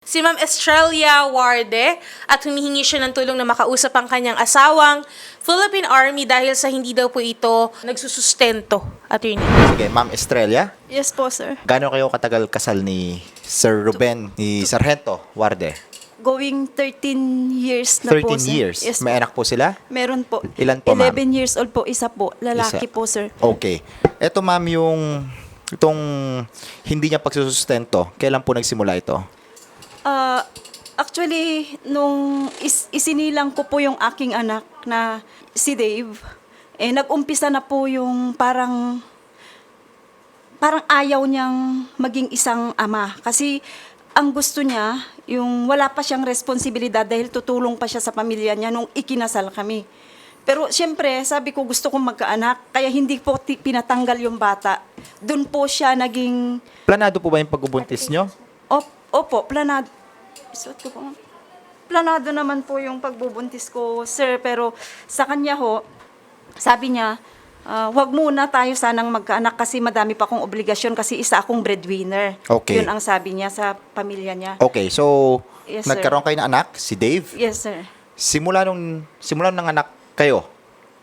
si Ma'am Estrella Warde at humihingi siya ng tulong na makausap ang kanyang asawang Philippine Army dahil sa hindi daw po ito nagsusustento. Attorney. Sige, Ma'am Estrella, Yes po, sir. gaano kayo katagal kasal ni Sir Ruben, ni Sargento Warde? Going 13 years na 13 po, sir. years. Yes May po. anak po sila? Meron po. Ilan po, ma'am? 11 years old po, isa po. Lalaki Isa. po, sir. Okay. Eto ma'am yung itong hindi niya pagsusustento, kailan po nagsimula ito? Ah, actually, nung is- isinilang ko po yung aking anak na si Dave, eh, nag-umpisa na po yung parang parang ayaw niyang maging isang ama. Kasi ang gusto niya, yung wala pa siyang responsibilidad dahil tutulong pa siya sa pamilya niya nung ikinasal kami. Pero siyempre, sabi ko gusto kong magkaanak, kaya hindi po pinatanggal yung bata. Doon po siya naging Planado po ba yung pagbubuntis nyo? Op, opo, planado. Isuot ko po. ma'am. Planado naman po yung pagbubuntis ko, sir. Pero sa kanya ho, sabi niya, ah, wag muna tayo sanang magkaanak kasi madami pa akong obligasyon kasi isa akong breadwinner. Okay. Yun ang sabi niya sa pamilya niya. Okay, so Yes, sir. nagkaroon kayo ng anak, si Dave. Yes, sir. Simula nung simula nung anak kayo.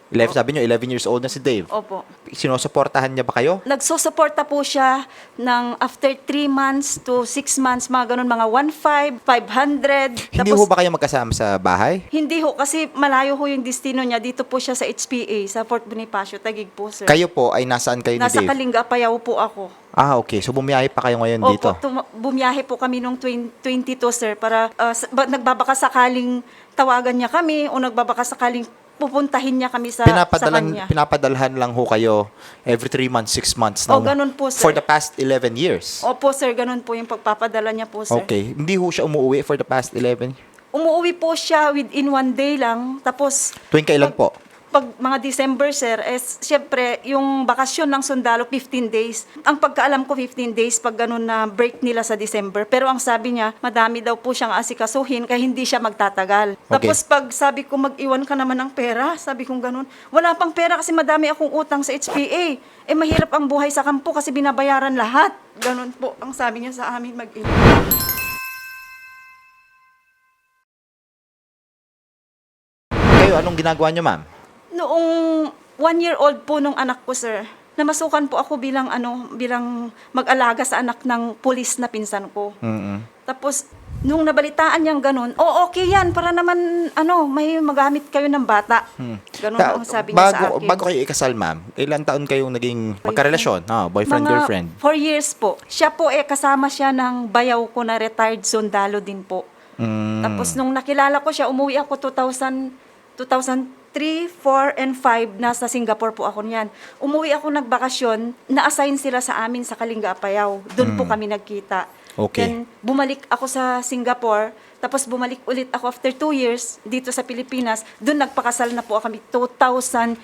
11, sabi niyo 11 years old na si Dave. Opo. Sinusuportahan niya ba kayo? Nagsusuporta po siya ng after 3 months to 6 months, mga ganun, mga 1,500, 500. Hindi ho ba kayo magkasama sa bahay? Hindi ho, kasi malayo ho yung destino niya. Dito po siya sa HPA, sa Fort Bonifacio, Tagig po, sir. Kayo po ay nasaan kayo ni Nasa Dave? Kalinga, Payaw po ako. Ah, okay. So bumiyahe pa kayo ngayon Opo, dito. tuma- bumiyahe po kami nung 20, 22, sir, para uh, sa- ba- nagbabaka sakaling tawagan niya kami o nagbabaka sakaling pupuntahin niya kami sa, sa Pinapadalan, kanya. pinapadalhan lang ho kayo every 3 months, 6 months. O, ng- ganun po, sir. For the past 11 years. Opo, sir, ganun po yung pagpapadala niya po, sir. Okay. Hindi ho siya umuwi for the past 11? Umuwi po siya within one day lang, tapos Tuwing kailan po? Pag mga December, sir, is syempre, yung bakasyon ng sundalo, 15 days. Ang pagkaalam ko, 15 days pag ganun na break nila sa December. Pero ang sabi niya, madami daw po siyang asikasuhin kaya hindi siya magtatagal. Okay. Tapos pag sabi ko, mag-iwan ka naman ng pera, sabi kong ganun, wala pang pera kasi madami akong utang sa HPA. Eh, mahirap ang buhay sa kampo kasi binabayaran lahat. Ganun po ang sabi niya sa amin mag-iwan. Anong ginagawa niyo, ma'am? Noong one year old po nung anak ko, sir, namasukan po ako bilang ano bilang mag-alaga sa anak ng pulis na pinsan ko. Mm-mm. Tapos nung nabalitaan niyang ganun, oh okay yan para naman ano may magamit kayo ng bata. Ganun Ta- ang sabi niya bago, sa akin. Bago kayo ikasal, ma'am, ilan taon kayong naging magkarelasyon? Ah, boyfriend, Mga girlfriend? four years po. Siya po eh kasama siya ng bayaw ko na retired sundalo din po. Mm. Tapos nung nakilala ko siya, umuwi ako 2000, 2003, 4, and 5. Nasa Singapore po ako niyan. Umuwi ako nagbakasyon, na-assign sila sa amin sa Kalinga, Apayao. Doon po kami nagkita. Okay. Then, bumalik ako sa Singapore, tapos bumalik ulit ako after two years dito sa Pilipinas. Doon nagpakasal na po kami. 2009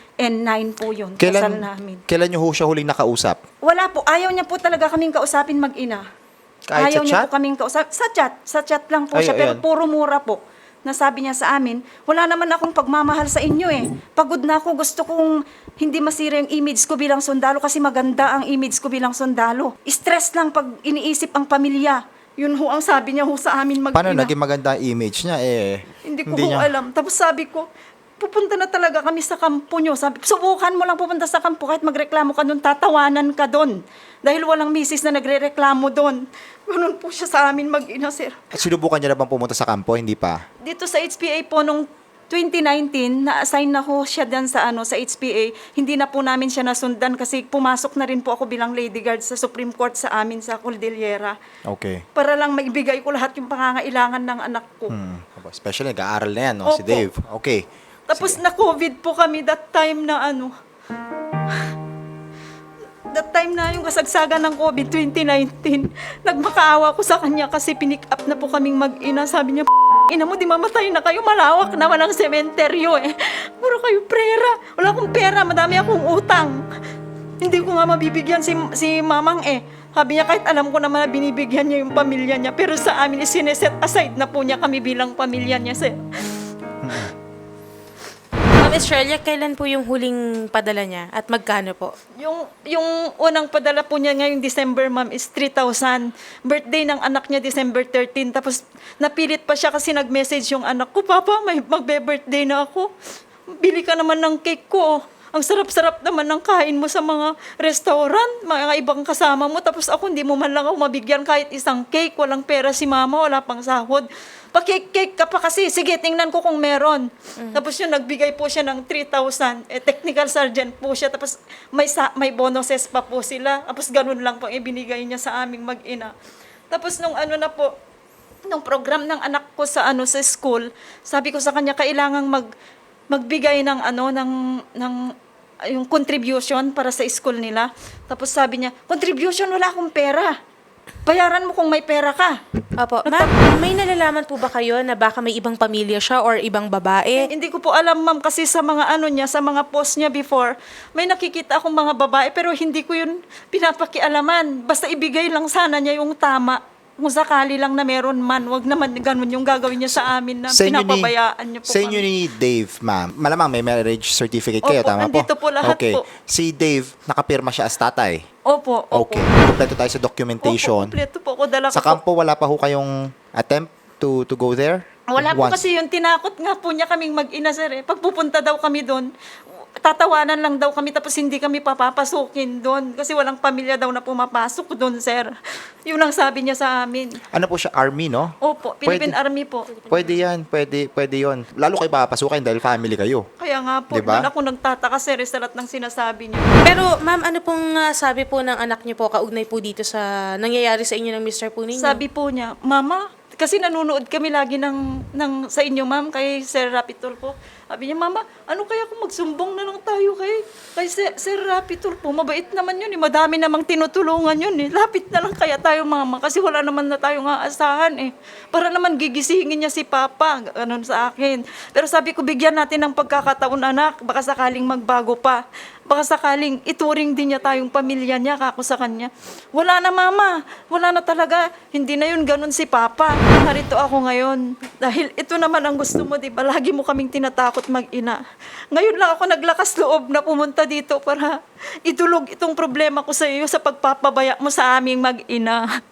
po yun. kasal Kailan, namin. kailan niyo ho siya huling nakausap? Wala po. Ayaw niya po talaga kaming kausapin mag-ina. Kahit Ayaw sa niya chat? po kaming kausap. Sa chat. Sa chat lang po Ay, siya. Pero ayan. puro mura po. Nasabi niya sa amin, wala naman akong pagmamahal sa inyo eh. Pagod na ako. Gusto kong hindi masira yung image ko bilang sundalo kasi maganda ang image ko bilang sundalo. Stress lang pag iniisip ang pamilya. Yun ho ang sabi niya ho sa amin mag Paano naging maganda ang image niya? Eh, hindi ko ho alam. Tapos sabi ko, pupunta na talaga kami sa kampo nyo. Sabi, subukan mo lang pupunta sa kampo kahit magreklamo ka doon, tatawanan ka doon. Dahil walang misis na nagre-reklamo doon. Ganun po siya sa amin mag-ina, sir. Sinubukan niya na bang pumunta sa kampo? Hindi pa. Dito sa HPA po nung 2019, na-assign na ho siya dyan sa, ano, sa HPA. Hindi na po namin siya nasundan kasi pumasok na rin po ako bilang lady guard sa Supreme Court sa amin sa Cordillera. Okay. Para lang maibigay ko lahat yung pangangailangan ng anak ko. Hmm. Especially, nag-aaral na yan, no? Si Opo. Dave. Okay. Tapos na-COVID po kami that time na ano. That time na yung kasagsagan ng COVID 2019. Nagmakaawa ko sa kanya kasi pinick up na po kaming mag-ina. Sabi niya, ina mo, di mamatay na kayo. Malawak naman ang sementeryo eh. Puro kayo prera. Wala akong pera. Madami akong utang. Hindi ko nga mabibigyan si, si mamang eh. Sabi niya, kahit alam ko naman na binibigyan niya yung pamilya niya. Pero sa amin, isineset aside na po niya kami bilang pamilya niya, sir. Ma'am Estrella, kailan po yung huling padala niya at magkano po? Yung, yung unang padala po niya ngayong December, ma'am, is 3,000. Birthday ng anak niya, December 13. Tapos napilit pa siya kasi nag-message yung anak ko, Papa, may magbe-birthday na ako. Bili ka naman ng cake ko. Ang sarap-sarap naman ng kain mo sa mga restaurant, mga ibang kasama mo. Tapos ako, hindi mo man lang ako mabigyan kahit isang cake. Walang pera si mama, wala pang sahod. Pa-cake-cake ka pa kasi. Sige, tingnan ko kung meron. Tapos yun, nagbigay po siya ng 3,000. Eh, technical sergeant po siya. Tapos may, sa, may bonuses pa po sila. Tapos ganun lang po ibinigay niya sa aming mag-ina. Tapos nung ano na po, nung program ng anak ko sa ano sa school, sabi ko sa kanya kailangang mag magbigay ng ano ng ng yung contribution para sa school nila. Tapos sabi niya, contribution wala akong pera. Bayaran mo kung may pera ka. Opo. Ma'am, may nalalaman po ba kayo na baka may ibang pamilya siya or ibang babae? Hindi ko po alam ma'am kasi sa mga ano niya, sa mga post niya before, may nakikita akong mga babae pero hindi ko yun pinapakialaman. Basta ibigay lang sana niya yung tama. Kung sakali lang na meron man, wag naman ganun yung gagawin niya sa amin na Sa pinapabayaan niya po sa inyo ni Dave, ma'am, malamang may marriage certificate kayo, Opo, tama po? nandito po lahat okay. po. Si Dave, nakapirma siya as tatay. Opo, opo. Okay. Kompleto tayo sa documentation. Opo, kompleto po ako. Dala Sa ko po. kampo, wala pa ho kayong attempt to to go there? Wala po Once. kasi yung tinakot nga po niya kaming mag-ina, sir. Eh. Pagpupunta daw kami doon, tatawanan lang daw kami tapos hindi kami papapasukin doon kasi walang pamilya daw na pumapasok doon, sir. Yun ang sabi niya sa amin. Ano po siya? Army, no? Opo, Philippine Pwede. Army po. Pwede yan. Pwede, pwede yon. Lalo kayo papapasukin dahil family kayo. Kaya nga po, Diba? doon ako nagtataka, sir, eh, sa lahat ng sinasabi niya. Pero ma'am, ano pong ah, sabi po ng anak niyo po kaugnay po dito sa nangyayari sa inyo ng Mr. po ninyo? Sabi po niya, Mama, kasi nanonood kami lagi ng, ng sa inyo, ma'am, kay Sir Rapitol po. Sabi niya, Mama, ano kaya kung magsumbong na lang tayo kay, kay Sir, Sir Rapitol po? Mabait naman yun eh. Madami namang tinutulungan yun eh. Lapit na lang kaya tayo, Mama, kasi wala naman na tayong aasahan eh. Para naman gigisingin niya si Papa, ganun sa akin. Pero sabi ko, bigyan natin ng pagkakataon, anak. Baka sakaling magbago pa. Baka sakaling ituring din niya tayong pamilya niya, kako sa kanya. Wala na mama, wala na talaga. Hindi na yun ganun si Papa. Narito ako ngayon. Dahil ito naman ang gusto mo, di ba? Lagi mo kaming tinatakot mag-ina. Ngayon lang ako naglakas loob na pumunta dito para itulog itong problema ko sa iyo sa pagpapabaya mo sa aming mag-ina.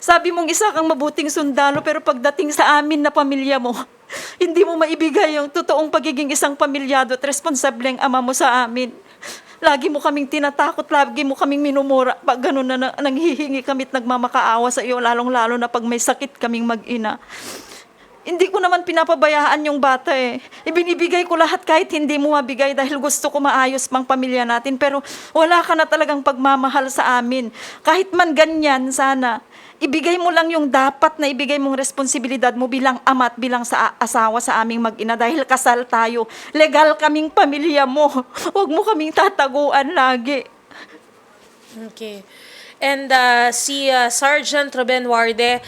Sabi mong isa kang mabuting sundalo pero pagdating sa amin na pamilya mo, hindi mo maibigay yung totoong pagiging isang pamilyado at responsableng ama mo sa amin. Lagi mo kaming tinatakot, lagi mo kaming minumura pag gano'n na, na nanghihingi kami at nagmamakaawa sa iyo, lalong-lalo na pag may sakit kaming mag-ina. Hindi ko naman pinapabayaan yung bata eh. Ibinibigay ko lahat kahit hindi mo mabigay dahil gusto ko maayos pang pamilya natin. Pero wala ka na talagang pagmamahal sa amin. Kahit man ganyan, sana, ibigay mo lang yung dapat na ibigay mong responsibilidad mo bilang ama at bilang sa asawa sa aming mag-ina dahil kasal tayo. Legal kaming pamilya mo. Huwag mo kaming tataguan lagi. Okay. And uh, si uh, Sergeant Ruben Warde,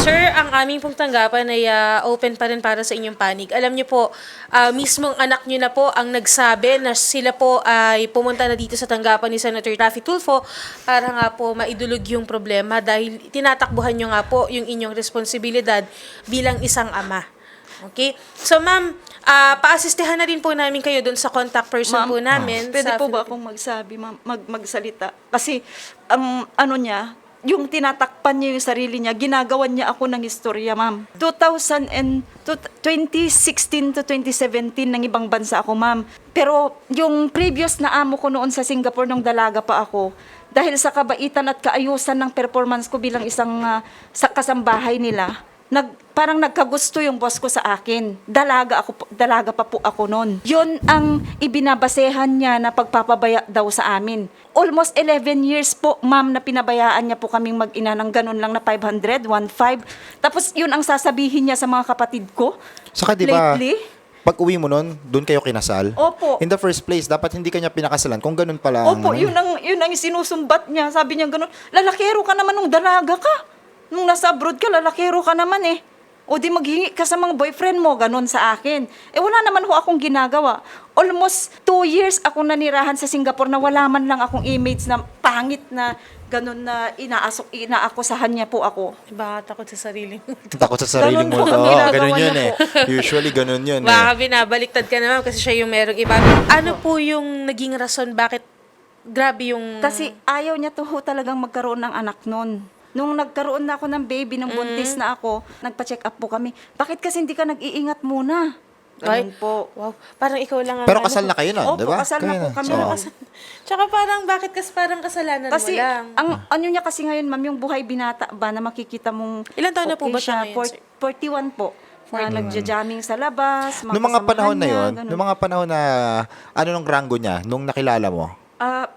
Sir, ang aming pong tanggapan ay uh, open pa rin para sa inyong panig. Alam niyo po, uh, mismong anak niyo na po ang nagsabi na sila po ay pumunta na dito sa tanggapan ni Senator Raffy Tulfo para nga po maidulog yung problema dahil tinatakbuhan niyo nga po yung inyong responsibilidad bilang isang ama. Okay? So ma'am, uh, paasistehan na rin po namin kayo doon sa contact person po namin. Pwede po ba akong magsabi, ma'am, mag, magsalita? Kasi, um, ano niya, yung tinatakpan niya yung sarili niya, ginagawan niya ako ng istorya, ma'am. 2000 and, to- 2016 to 2017, ng ibang bansa ako, ma'am. Pero yung previous na amo ko noon sa Singapore, nung dalaga pa ako, dahil sa kabaitan at kaayusan ng performance ko bilang isang ah, sa kasambahay nila, nag parang nagkagusto yung boss ko sa akin. Dalaga ako dalaga pa po ako noon. 'Yun ang ibinabasehan niya na pagpapabaya daw sa amin. Almost 11 years po, ma'am, na pinabayaan niya po kaming mag-ina ng ganun lang na 500, 1.5. Tapos 'yun ang sasabihin niya sa mga kapatid ko. Saka di ba, Lately, pag uwi mo nun, doon kayo kinasal. Opo. In the first place, dapat hindi kanya pinakasalan kung ganun pala. Opo, ano. yun ang, yun ang sinusumbat niya. Sabi niya gano'n, lalakero ka naman nung dalaga ka. Nung nasa abroad ka, lalakero ka naman eh. O di maghingi ka sa mga boyfriend mo, ganon sa akin. Eh wala naman ho akong ginagawa. Almost two years ako nanirahan sa Singapore na wala man lang akong image na pangit na ganun na inaasok, inaakusahan niya po ako. Baka takot sa sarili mo. Takot sa sarili Ganun mo. po Oo, ginagawa ganun yun eh. Usually, ganun yun Baka eh. binabaliktad ka naman kasi siya yung merong iba. Ano po yung naging rason bakit grabe yung... Kasi ayaw niya to ho talagang magkaroon ng anak nun. Nung nagkaroon na ako ng baby, nung buntis na ako, nagpa-check up po kami. Bakit kasi hindi ka nag-iingat muna? Ay, Ganun po. Wow, parang ikaw lang ang Pero ano kasal na kayo nun, Opo, di ba? kasal na Kayo po kami. Oo. Kasal- Tsaka parang bakit kas parang kasalanan Kasi mo lang? ang ano niya kasi ngayon, ma'am, yung buhay binata ba na makikita mong Ilan taon na po ba siya ngayon, Por- sir? 41 po. Na nagja-jamming sa labas, Noong mga kasamahan panahon na niya, yun, ganun. noong mga panahon na, ano nung rango niya, nung nakilala mo? Ah,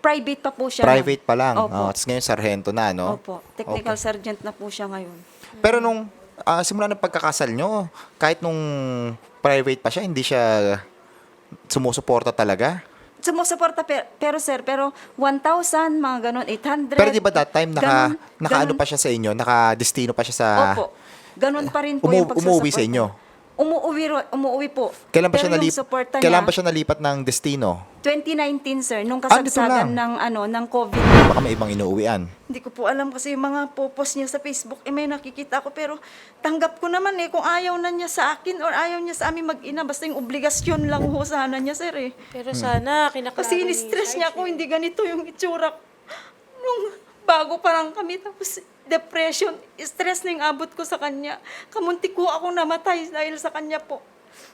private pa po siya. Private pa lang. Opo. Oh, tapos ngayon, sargento na, no? Opo. Technical sergeant na po siya ngayon. Pero nung ah, simula ng pagkakasal nyo, kahit nung private pa siya, hindi siya sumusuporta talaga? Sumusuporta pero, pero sir, pero 1,000, mga ganun, 800. Pero di ba that time, naka, Ganun, naka-ano ganun. pa siya sa inyo? Naka-destino pa siya sa... Opo. Ganun pa rin po Umu- yung pagsusuporta. umuwi sa inyo? Umuwi, ro- umuwi po. Kailan ba siya Pero yung nalip- suporta Kailan niya, ba siya nalipat ng destino? 2019, sir, nung Ah, dito kasagsagan lang. ng, ano, ng COVID. Baka may ibang inuuwian. Hindi ko po alam kasi yung mga popost niya sa Facebook, eh may nakikita ko. Pero tanggap ko naman eh kung ayaw na niya sa akin or ayaw niya sa amin mag-ina. Basta yung obligasyon lang ho sana niya, sir eh. Pero sana kinaklaro Kasi ni in-stress niya ako, hindi ganito yung itsura ko. Nung bago pa lang kami, tapos depression, stress na yung abot ko sa kanya. Kamuntik ko ako namatay dahil sa kanya po.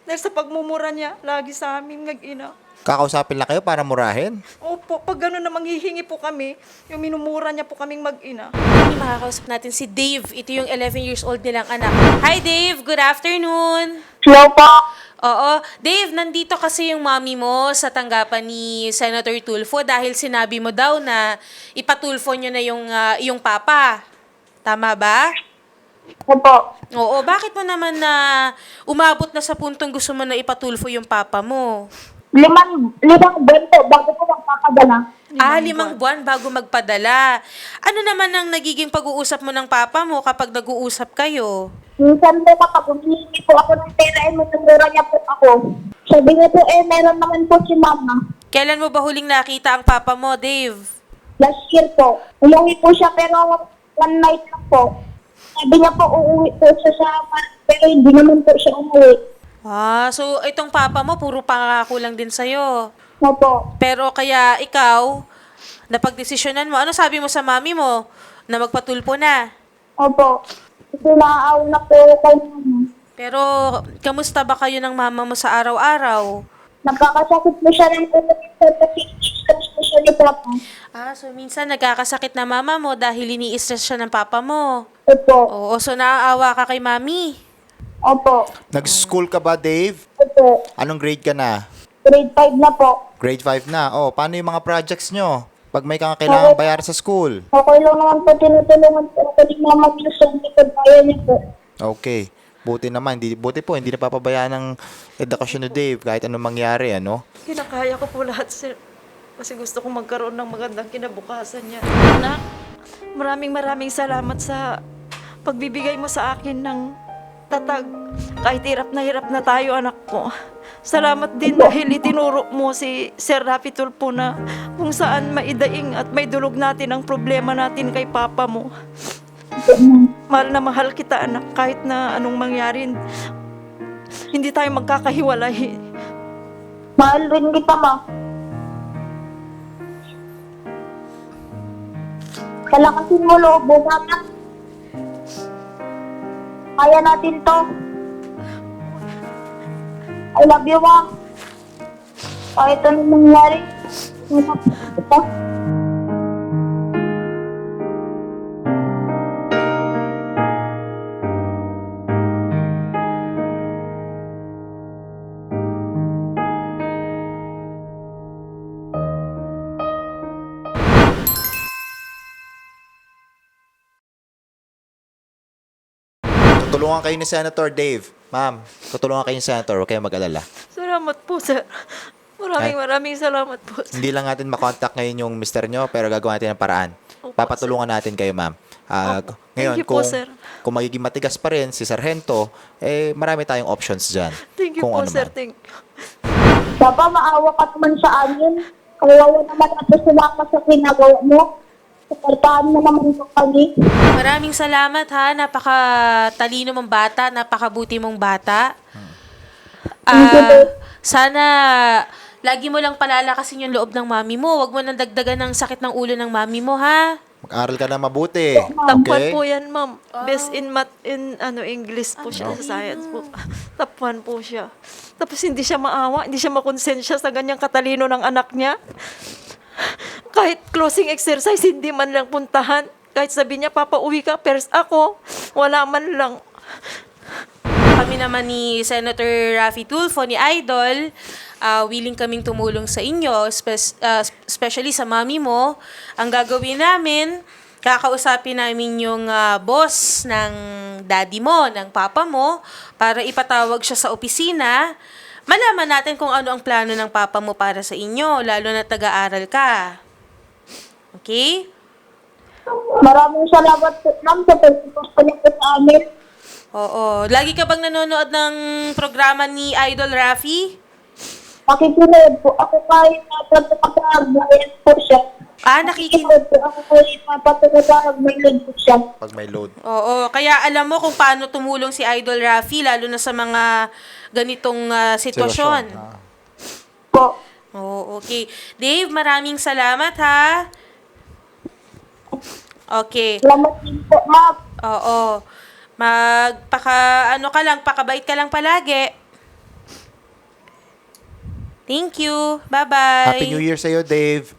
Dahil sa pagmumura niya, lagi sa amin mag-ina. Kakausapin lang kayo para murahin? Opo, pag gano'n na manghihingi po kami, yung minumura niya po kaming mag-ina. Hindi makakausap natin si Dave. Ito yung 11 years old nilang anak. Hi Dave, good afternoon. Hello po. Oo. Dave, nandito kasi yung mami mo sa tanggapan ni Senator Tulfo dahil sinabi mo daw na ipatulfo nyo na yung, ah, yung papa. Tama ba? Opo. Oo. Bakit mo naman na umabot na sa puntong gusto mo na ipatulfo yung papa mo? Limang, limang buwan po bago po magpapadala. ah, limang buwan bago magpadala. Ano naman ang nagiging pag-uusap mo ng papa mo kapag nag-uusap kayo? Minsan po kapag humihingi po ako ng pera, eh, minumura niya po ako. Sabi niya po, eh, meron naman po si mama. Kailan mo ba huling nakita ang papa mo, Dave? Last year po. Umuwi po siya pero one night lang po. Sabi niya po, uuwi po siya sa pero hindi naman po siya umuwi. Ah, so itong papa mo puro pangako lang din sa'yo. Opo. Pero kaya ikaw, napagdesisyonan mo, ano sabi mo sa mami mo? Na magpatulpo na. Opo. Kasi naaaw na po kay mama. Pero, kamusta ba kayo ng mama mo sa araw-araw? Nagkakasakit po siya ng ulo sa kasi po siya ni Papa. Ah, so minsan nagkakasakit na mama mo dahil ini-stress siya ng papa mo. Opo. Oo, so naaawa ka kay mami. Opo. Nag-school ka ba, Dave? Opo. Anong grade ka na? Grade 5 na po. Grade 5 na. Oh, paano yung mga projects nyo? Pag may kang kailangan bayar sa school. Okay lang naman po, tinutulungan po ako ni Mama Wilson likod kaya niya po. Okay. Buti naman, hindi, buti po, hindi napapabayaan ng edukasyon ni Dave kahit anong mangyari, ano? Kinakaya ko po lahat, sir. Kasi gusto kong magkaroon ng magandang kinabukasan niya. Anak, maraming maraming salamat sa pagbibigay mo sa akin ng tatag. Kahit hirap na hirap na tayo, anak ko. Salamat din dahil itinuro mo si Sir Rafi Tulpo na kung saan maidaing at may dulog natin ang problema natin kay Papa mo. Mahal na mahal kita, anak. Kahit na anong mangyari, hindi tayo magkakahiwalay. Mahal rin kita, Ma. Kalakasin mo loob mo, Mama. Kaya natin to. I love you, Ma. Kahit anong mangyari, kita. Tutulungan kayo ni Senator Dave. Ma'am, tutulungan kayo ni Senator. Huwag kayong mag-alala. Salamat po, sir. Maraming Ay. maraming salamat po. sir. Hindi lang natin makontak ngayon yung mister nyo, pero gagawa natin ng paraan. Opo, Papatulungan natin kayo, ma'am. Ah, Opo. ngayon, Thank you po, kung, sir. kung magiging matigas pa rin si Sargento, eh, marami tayong options dyan. Thank you Kung po, ano sir. man. Thank you. Papa, maawa ka naman sa amin. Kawawa naman natin si Mama sa ginagawa mo. Suportahan mo naman po kami. Maraming salamat ha. Napaka-talino mong bata. Napakabuti mong bata. You, Ah, sana lagi mo lang palalakasin yung loob ng mami mo. Huwag mo nang dagdagan ng sakit ng ulo ng mami mo, ha? Mag-aral ka na mabuti. Top Okay? 1 po yan, ma'am. Best in math, in ano, English po siya sa science po. Top 1 po siya. Tapos hindi siya maawa, hindi siya makonsensya sa ganyang katalino ng anak niya. Kahit closing exercise, hindi man lang puntahan. Kahit sabi niya, Papa, uwi ka, pers ako. Wala man lang. Kami naman ni Senator Raffy Tulfo, ni Idol, ah, willing kaming tumulong sa inyo, spe- ah, especially sa mami mo. Ang gagawin namin, kakausapin namin yung ah, boss ng daddy mo, ng papa mo, para ipatawag siya sa opisina. Malaman natin kung ano ang plano ng papa mo para sa inyo, lalo na taga-aral ka. Okay? Maraming salamat po, ma'am, sa niyo po sa amin. Oo. Lagi ka bang nanonood ng programa ni Idol Raffy? Makikinig po ako kahit napatapagbayan po siya. Ah, nakikinig. Po ako kahit napatapagbayan po siya. Pag may load. Oo, kaya alam mo kung paano tumulong si Idol Raffy lalo na sa mga ganitong ah, sitwasyon. Ah. Po. Oo, okay. Dave, maraming salamat ha. Okay. Salamat din po, ma'am. Oo. Magpaka ano ka lang, pakabait ka lang palagi. Thank you. Bye-bye. Happy New Year sa'yo, Dave.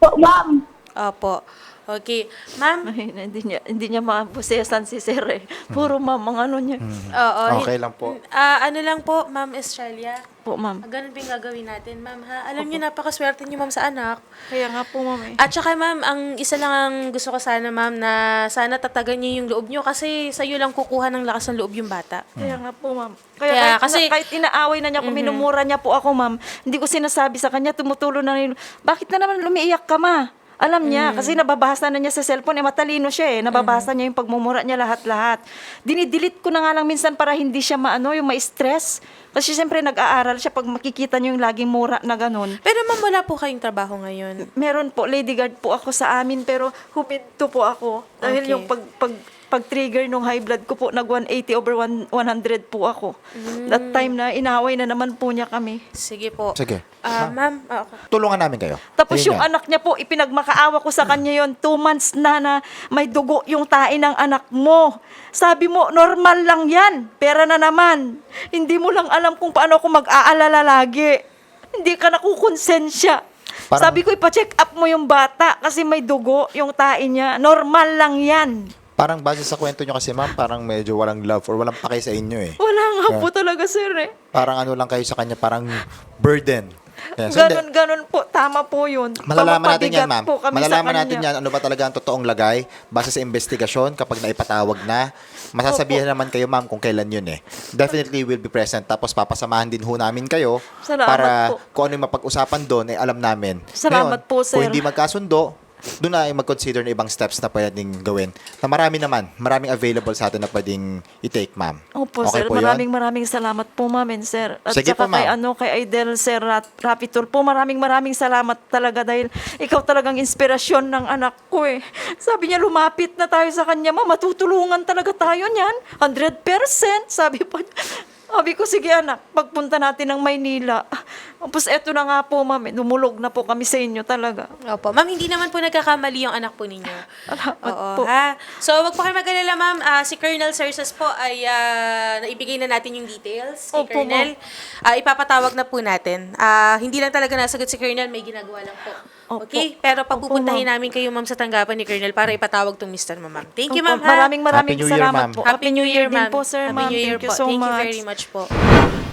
Po, ma'am. Opo. Okay. Ma'am, Ay, hindi niya, hindi niya mabusesan si Sir eh. Puro ma'am, ang ano niya. oo. Okay lang po. Ah, ano lang po, Ma'am Estrella. Po, ma'am. Ah, Ganun yung gagawin natin, ma'am, ha? Alam niyo, napakaswerte niyo, ma'am, sa anak. Kaya nga po, ma'am eh. At saka, ma'am, ang isa lang ang gusto ko sana, ma'am, na sana tatagan niyo yung loob niyo kasi sa'yo lang kukuha ng lakas ng loob yung bata. Kaya nga po, ma'am. Kaya Kaya, kahit, kasi- na, kahit inaaway na niya, kung minumura niya po ako, ma'am, hindi ko sinasabi sa kanya, tumutulo na rin, bakit na naman lumiiyak ka, ma? Alam niya, kasi nababasa na niya sa cellphone, eh matalino siya eh, nababasa niya yung pagmumura niya lahat-lahat. Dinidelete ko na nga lang minsan para hindi siya maano, yung ma-stress. Kasi siyempre nag-aaral siya pag makikita niyo yung laging mura na ganun. Pero, ma'am, wala po kayong trabaho ngayon. Meron po, lady guard po ako sa amin, pero huminto po ako. Dahil Okay. yung pag, pag, pag-trigger nung high blood ko po, nag 180 over 1, 100 po ako. That time na inaway na naman po niya kami. Sige po. Sige. Ah, ma'am, ah, okay. Tulungan namin kayo. Tapos Ayun yung nga. anak niya po, ipinagmakaawa ko sa kanya yon two months na na may dugo yung tae ng anak mo. Sabi mo, normal lang yan. Pera na naman. Hindi mo lang alam kung paano ako mag-aalala lagi. Hindi ka nakukonsensya. Parang- Sabi ko, ipa-check up mo yung bata kasi may dugo yung tae niya. Normal lang yan. Parang base sa kwento nyo kasi, ma'am, parang medyo walang love or walang pake sa inyo eh. Wala nga po talaga, sir eh. Parang ano lang kayo sa kanya, parang burden. Hindi. Ganon, ganon po. Tama po yun. Malalaman natin yan, ma'am. Malalaman natin yan ano ba talaga ang totoong lagay base sa investigasyon kapag naipatawag na. Masasabihan naman kayo, ma'am, kung kailan yun eh. Definitely will be present. Tapos papasamahan din ho namin kayo Salamat para po. kung ano yung mapag-usapan doon, eh, alam namin. Salamat Ngayon, po, sir. Kung hindi magkasundo, doon na ay mag-consider ng ibang steps na pwedeng gawin. Na marami naman, maraming available sa atin na pwedeng i-take, ma'am. Opo, okay sir. po yun? maraming maraming salamat po, ma'am and sir. At Sige saka po, ma'am. kay, ano, kay Idel, sir, Rat, Rapitul po, maraming maraming salamat talaga dahil ikaw talagang inspirasyon ng anak ko eh. Sabi niya, lumapit na tayo sa kanya, ma'am, matutulungan talaga tayo niyan. 100%. Sabi pa, sabi ko, sige anak, pagpunta natin ng Maynila. Tapos eto na nga po, ma'am, eh, numulog na po kami sa inyo talaga. Opo. Ma'am, hindi naman po nagkakamali yung anak po ninyo. Salamat Oo, po. ha? So, wag po kayo mag-alala, ma'am. Ah, si Colonel Cersas po ay ah, naibigay na natin yung details kay Opo, Colonel. Ah, ipapatawag na po natin. Ah, hindi lang talaga nasagot si Colonel, may ginagawa lang po. Opo. Okay? Pero Opo, papupuntahin ma'am. namin kayo, ma'am, sa tanggapan ni Colonel para ipatawag tong Mr. mo, ma'am. Thank you, Opo, ma'am. ha? Maraming maraming Happy New Year, salamat ma'am. po. Happy New Year, din ma'am. po, sir, Happy ma'am. New Year Thank you po. so Thank much. you very much po.